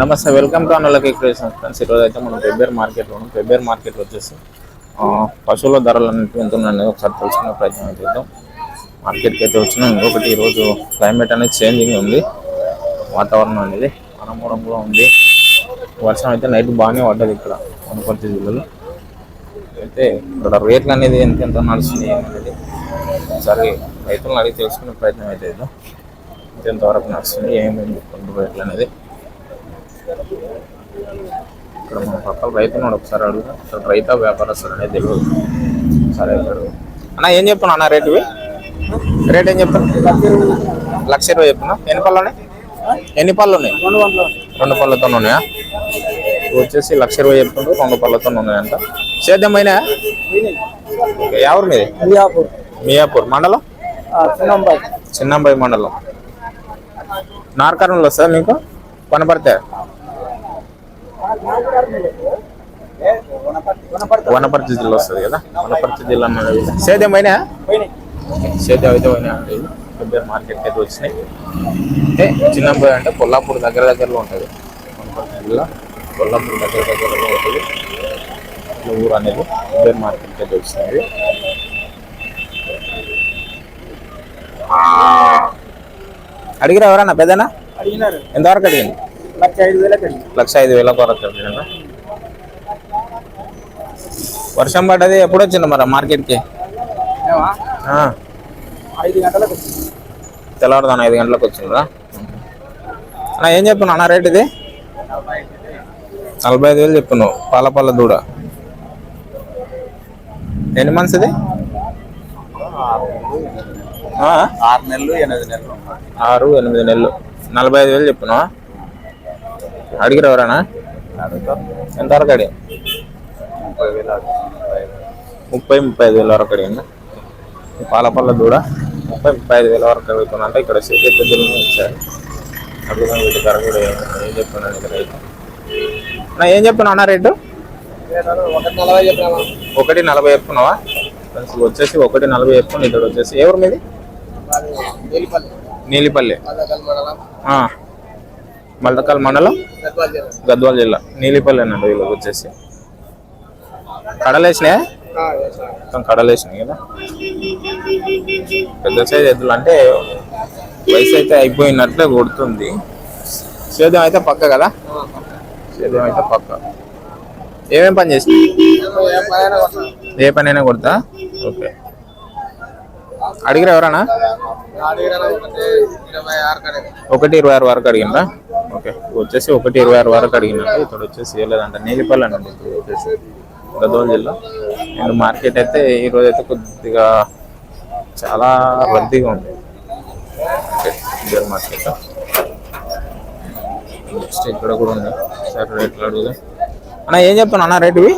నమస్తే welcome to అనలకి creation friends ఈరోజు అయితే మనం పెబ్బేర్ మార్కెట్లో ఉన్నాం పెబ్బేర్ మార్కెట్ వచ్చేసి పశువుల ధరలు అనేవి ఎంత ఉన్నాయని ఒకసారి తెలుసుకునే ప్రయత్నం చేద్దాం. మార్కెట్కి అయితే వచ్చినాం. ఇంకొకటి ఈరోజు క్లైమేట్ అనేది చేంజింగ్ ఉంది. వాతావరణం అనేది కూడా ఉంది. వర్షం అయితే నైట్ బాగానే పడ్డది ఇక్కడ వనపర్తి జిల్లాలో. అయితే ఇక్కడ రేట్లు అనేది ఎంత ఎంత నడుస్తుంది అనేది ఒకసారి రైతులను అడిగి తెలుసుకునే ప్రయత్నం అయితే చేద్దాం. ఎంతవరకు నడుస్తుంది ఏమేమి రేట్లు అనేది ఇక్కడ మన పక్కన రైతు ఉన్నాడు ఒకసారి అడుగు అసలు రైతా వ్యాపారస్తులు అనేది తెలియదు. సరే ఇక్కడ అన్న ఏం చెప్తున్నా అన్న రేటు ఇవి? రేట్ ఏం చెప్తాను లక్ష ఇరవై చెప్తున్నా ఎన్ని పళ్ళు ఉన్నాయి? ఎన్ని పళ్ళు ఉన్నాయి? రెండు పళ్ళతో ఉన్నాయా? వచ్చేసి లక్ష ఇరవై చెప్తుండ్రు రెండు పళ్ళతో ఉన్నాయంట. సేద్యమైన ఎవరు మీది? మియాపూర్. మియాపూర్. మండలం? చిన్నంబాయి. చిన్నంబాయి మండలం. నార్కర్నూలు వస్తుందా మీకు? పనపడితే? వనపర్తి జిల్లా వస్తుంది కదా? వనపర్తి జిల్లా సేద్యం అయినా సేద్యం అయితే పోయినా అండి. పెద్ద మార్కెట్కి అయితే వచ్చినాయి. అంటే చిన్నంబాయి అంటే కొల్లాపూర్ దగ్గర దగ్గరలో ఉంటుంది. వనపర్తి జిల్లా కొల్లాపూర్ దగ్గర దగ్గరలో ఉంటుంది. ఊరు అనేది పెద్ద మార్కెట్కి అయితే వచ్చినాయి అడిగిరా ఎవరన్నా? పెద్దనా? అడిగినారు. ఎంతవరకు అడిగింది? లక్ష ఐదు వేల అడిగిందా వర్షం పడ్డది ఎప్పుడు వచ్చింది మరి మార్కెట్కి? తెల్లవారుదాను ఐదు గంటలకు వచ్చిందా. అన్న ఏం చెప్పాను అన్న రేట్ ఇది? నలభై ఐదు వేలు చెప్పాను పాల పాల దూడ. ఎన్ని మంత్స్ ఇది? ఆరు నెలలు ఎనిమిది నెలలు. ఆరు ఎనిమిది నెలలు. నలభై ఐదు వేలు చెప్పాను అడిగిరు ఎవరన్నా? ఎంతవరకు అడిగి ముప్పై వేలు ముప్పై ముప్పై ఐదు వేల వరకు అడిగిందా. ఈ పాల పళ్ళ దూడ ముప్పై ముప్పై ఐదు వేల వరకు అడుగుతున్నా అంటే ఇక్కడ సిటీ పెద్దలు వచ్చారు అడుగుదా వీటి ధర కూడా ఏం చెప్తున్నాను ఇక్కడ రేటు? నా ఏం చెప్పాను అన్న రేటు? ఒకటి నలభై ఇది వచ్చేసి ఒకటి నలభై చెప్పుకుని ఇక్కడ వచ్చేసి ఎవరు మీది? నీలిపల్లి. మల్దకల్ మండలం గద్వాల జిల్లా. నీలిపల్లి అన్నట్టు వీళ్ళకి వచ్చేసి. కడలేసినాయా? కడలేసినాయి కదా. పెద్ద సైజ్ ఎద్దులు అంటే వయసు అయితే అయిపోయినట్లే కొడుతుంది. సేద్యం అయితే పక్క కదా? సేద్యం అయితే పక్క. ఏమేం పని చేసి ఏ. ఏ పనైనా కొడతా? ఓకే. అడిగిరా ఎవరన్నా? ఒకటి ఇరవై ఆరు వరకు అడిగినరా? ఓకే. వచ్చేసి ఒకటి ఇరవై ఆరు వరకు అడిగినట్టు ఇక్కడ వచ్చేసి ఇవ్వలేదంట నేలిపల్లి అండి ఇప్పుడు వచ్చేసి గదోల్ జిల్లా. అండ్ మార్కెట్ అయితే ఈ అయితే కొద్దిగా చాలా రద్దీగా ఉంది. ఓకే, ఇదే మార్కెట్. నెక్స్ట్ ఇక్కడ కూడా ఉంది. సరే రేట్లు అడుగుదాం. అన్న ఏం చెప్తాను అన్న రేటు ఇవి?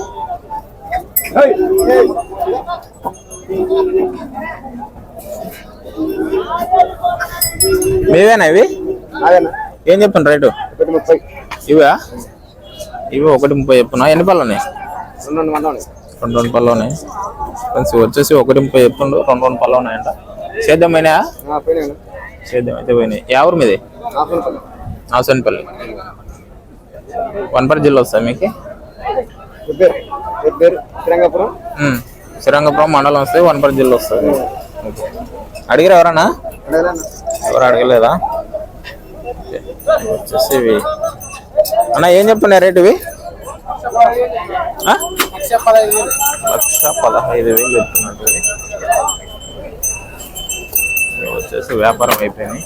మీవేనా ఇవి? అదేనా? ఏం చెప్పాను రేటు? ఒకటి ముప్పై. ఇవా? ఇవి ఒకటి ముప్పై చెప్పున్నా ఎన్ని పళ్ళు ఉన్నాయి? రెండు రెండు పళ్ళు ఉన్నాయి. ఫ్రెండ్స్ వచ్చేసి ఒకటి ముప్పై చెప్పుండు రెండు రెండు పళ్ళు ఉన్నాయంట. సేద్యమైనా సేద్యం అయితే పోయినాయి. ఎవరు మీది? నాసన్పల్లి. వనపర్తి జిల్లా వస్తాయి మీకు? పేరు పేరు శ్రీరంగపురం మండలం వస్తే వనపర్తి జిల్లా వస్తుంది. అడిగిరా ఎవరన్నా? ఎవరు అడగలేదా? వచ్చేసి ఇవి అన్న ఏం చెప్తున్నాయి రేటు ఇవి? లక్ష పదహైదు వేలు చెప్తున్నట్టు వచ్చేసి వ్యాపారం అయిపోయింది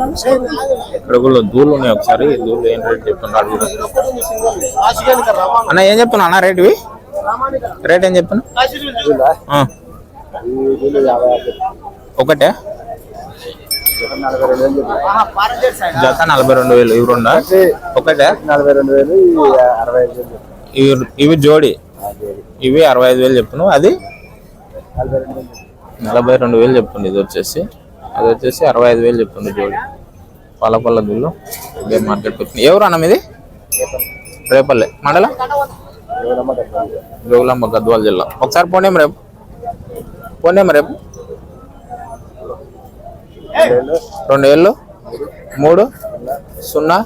నుంచి. ఇక్కడ కూడా దూళ్ళు ఉన్నాయి ఒకసారి. దూళ్ళు ఏం రేట్ చెప్తున్నారు. అన్న ఏం చెప్తున్నా అన్న రేట్ ఇవి? రేట్ ఏం చెప్తున్నా ఒకటే? జత నలభై రెండు వేలు ఇవి రెండా? ఒకటే? నలభై రెండు వేలు అరవై ఐదు వేలు ఇవి ఇవి జోడి? ఇవి అరవై ఐదు వేలు చెప్పును అది? నలభై రెండు వేలు. చెప్తుంది ఇది వచ్చేసి. అది వచ్చేసి అరవై ఐదు వేలు చెప్తుంది జోడి. పాలపల్ల దుల్లు ఇదే మార్కెట్ వచ్చింది. ఎవరు అన్న మీది రేపల్లె. మండలం? జోగులాంబ గద్వాల జిల్లా. ఒకసారి పోనేం రేపు. పోనేం రేపు రెండు రెండు ఏళ్ళు. మూడు. సున్నా?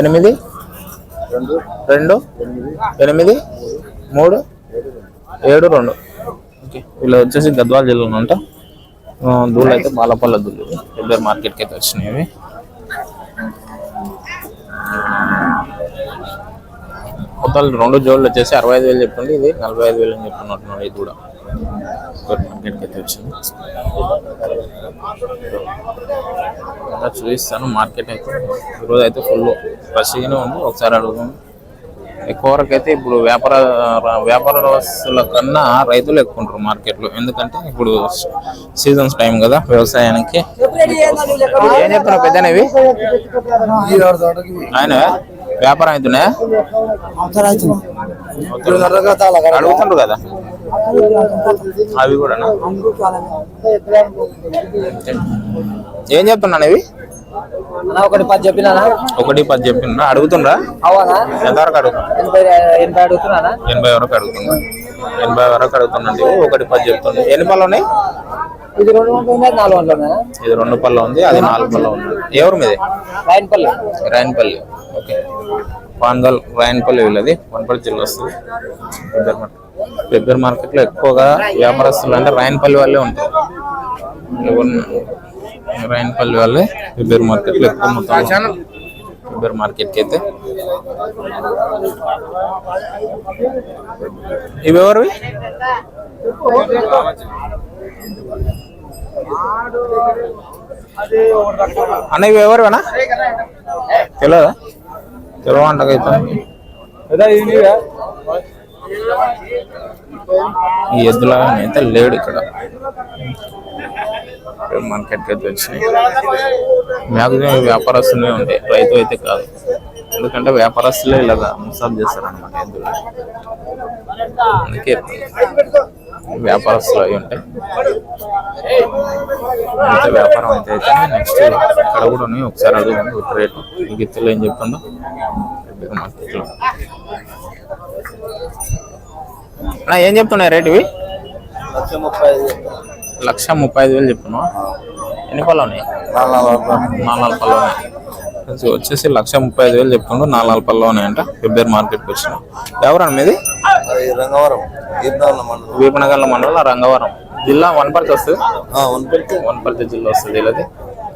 ఎనిమిది. రెండు. ఎనిమిది. మూడు. ఏడు రెండు. ఓకే. వీళ్ళు వచ్చేసి గద్వాల జిల్లాలో అంట దూళ్ళు అయితే బాలపల్ల దూళ్ళు. ఇద్దరు మార్కెట్కి అయితే వచ్చినాయి మొత్తం రెండు జోళ్ళు వచ్చేసి అరవై ఐదు వేలు చెప్తుంది ఇది నలభై ఐదు వేలు అని చెప్తున్నట్టున్నాడు ఇది కూడా. మార్కెట్కి అయితే వచ్చింది ఇంకా చూపిస్తాను మార్కెట్ అయితే. ఈరోజు అయితే ఫుల్ రష్గానే ఉంది. ఒకసారి అడుగుదాం. ఎక్కువ వరకు అయితే ఇప్పుడు వ్యాపార వ్యాపారస్తుల కన్నా రైతులు ఎక్కువ ఉంటారు మార్కెట్లో. ఎందుకంటే ఇప్పుడు సీజన్స్ టైం కదా వ్యవసాయానికి. ఏం చెప్తున్నావు పెద్దనేవి ఆయన వ్యాపారం అవుతున్నాయా అడుగుతుండ్రు కదా. అవి కూడా ఏం చెప్తున్నాను ఇవి? ఒకటి పది చెప్పినా ఒకటి పది చెప్తున్నా అడుగుతుండ్రా? అవునా ఎంతవరకు అడుగుతున్నా? ఎనభై ఎనభై అడుగుతున్నానా? ఎనభై వరకు అడుగుతున్నా. ఎనభై వరకు అడుగుతుందండి ఒకటి పది చెప్తుంది ఎన్ని పళ్ళు ఉన్నాయి? ఇది రెండు వందలు నాలుగు వందలు ఇది రెండు పళ్ళ ఉంది అది నాలుగు పళ్ళ ఉంది. ఎవరు మీది? రాయనపల్లి. రాయనపల్లి. ఓకే. పాన్గల్ రాయనపల్లి వీళ్ళది. వనపల్లి జిల్లా వస్తుంది. దగ్గర మార్కెట్. పెబ్బేర్ మార్కెట్లో ఎక్కువగా వ్యాపారస్తులు అంటే రాయన్పల్లి వాళ్ళే ఉంటారు. రాయన్పల్లి వాళ్ళే పెబ్బేర్ మార్కెట్లో ఎక్కువ మొత్తం పెబ్బేర్ మార్కెట్కి అయితే. ఇవి ఎవరివి అన్న ఇవి ఎవరివేనా తెలియదా తెలియవంటకైతే ఈ ఎద్దులా అయితే లేడు ఇక్కడ. మార్కెట్కి అయితే వచ్చినాయి. మ్యాక్సిమం వ్యాపారస్తులే ఉంటాయి రైతు అయితే కాదు. ఎందుకంటే వ్యాపారస్తులే ఇలాగా ముసాబ్ చేస్తారు అనమాట ఎద్దులు. అందుకే వ్యాపారస్తులు అయి ఉంటాయి అయితే వ్యాపారం అయితే అయితే నెక్స్ట్ ఇక్కడ కూడా ఉన్నాయి. ఒకసారి అడుగుదాం. రేటు. ఈ గిత్తలు ఏం చెప్తుందో అన్నా, ఏం చెప్తున్నాయి రేట్ ఇవి? లక్ష ముప్పై ఐదు వేలు చెప్తున్నావా? ఎన్ని పళ్ళు ఉన్నాయి? నాలుగు పళ్ళు. ఉన్నాయి. వచ్చేసి లక్ష ముప్పై ఐదు వేలు చెప్తుండ్రు. నాలుగు పళ్ళు ఉన్నాయంట. ఫిబ్రవరి మార్కెట్కి వచ్చిన. ఎవరన్నా మీది? రంగవరం. వీపనగర్ల మండలం. రంగవరం. జిల్లా వనపర్తి వస్తుంది? వనపర్తి. వనపర్తి జిల్లా వస్తుంది వీళ్ళది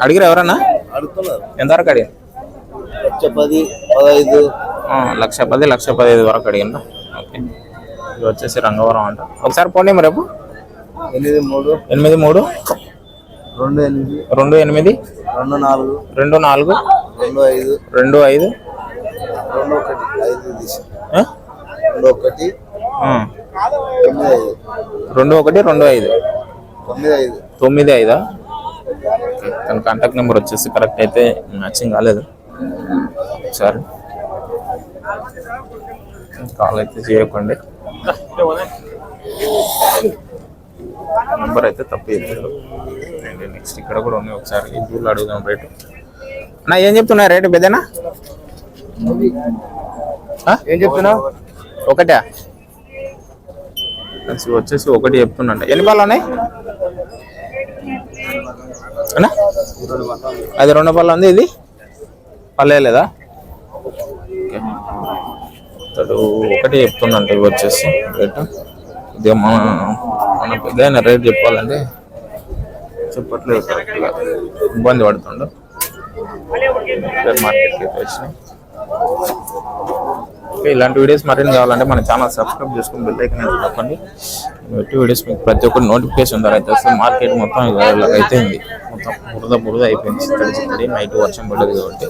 అడిగిరా ఎవరన్నా? అడుగుతున్నారు. ఎంతవరకు అడిగారు లక్ష పది పదహైదు. లక్ష పది లక్ష పదిహేను వరకు అడిగిందా ఓకే. ఇది వచ్చేసి రంగవరం అంట. ఒకసారి పోండి రేపు ఎనిమిది మూడు. ఎనిమిది మూడు. రెండు ఎనిమిది. రెండు ఎనిమిది. రెండు నాలుగు. రెండు నాలుగు. రెండు ఐదు. రెండు ఐదు. రెండు ఒకటి. ఐదు? రెండు ఒకటి. తొమ్మిది ఐదు. రెండు ఒకటి రెండు ఐదు. తొమ్మిది ఐదు. తొమ్మిది ఐదా. తన కాంటాక్ట్ నెంబర్ వచ్చేసి కరెక్ట్ అయితే మ్యాచింగ్ కాలేదు. సరే కాల్ అయితే చేయకండి. నెంబర్ అయితే తప్పు చెప్పారు నెక్స్ట్ ఇక్కడ కూడా ఉన్నాయి ఒకసారి. దూళ్ళు అడుగుదాం రేటు. నా ఏం చెప్తున్నా రేటు పెద్దనా? ఏం చెప్తున్నావు? ఒకటా? వచ్చేసి ఒకటి చెప్తున్నా ఎన్ని పళ్ళు ఉన్నాయి? అది రెండు పళ్ళు ఉంది ఇది? పర్లేదా లేదా? ఇతడు ఒకటి చెప్తుండంట ఇవి వచ్చేసి. రేటు? ఇది మన మన పెద్ద రేట్ చెప్పాలంటే? చెప్పట్లేదు కరెక్ట్గా. ఇబ్బంది పడుతుండు. మార్కెట్కి వచ్చినాయి ఇలాంటి వీడియోస్ మరిన్ని కావాలంటే మన ఛానల్ సబ్స్క్రైబ్ చేసుకుని బెల్ ఐకన్ అయితే నేను వీడియోస్ మీకు ప్రతి ఒక్కటి నోటిఫికేషన్ ద్వారా అయితే వస్తుంది మార్కెట్ మొత్తం అయితే ఉంది. మొత్తం బురద బురద అయిపోయింది. తడిచి తడి నైట్ వర్షం పడ్డది కాబట్టి.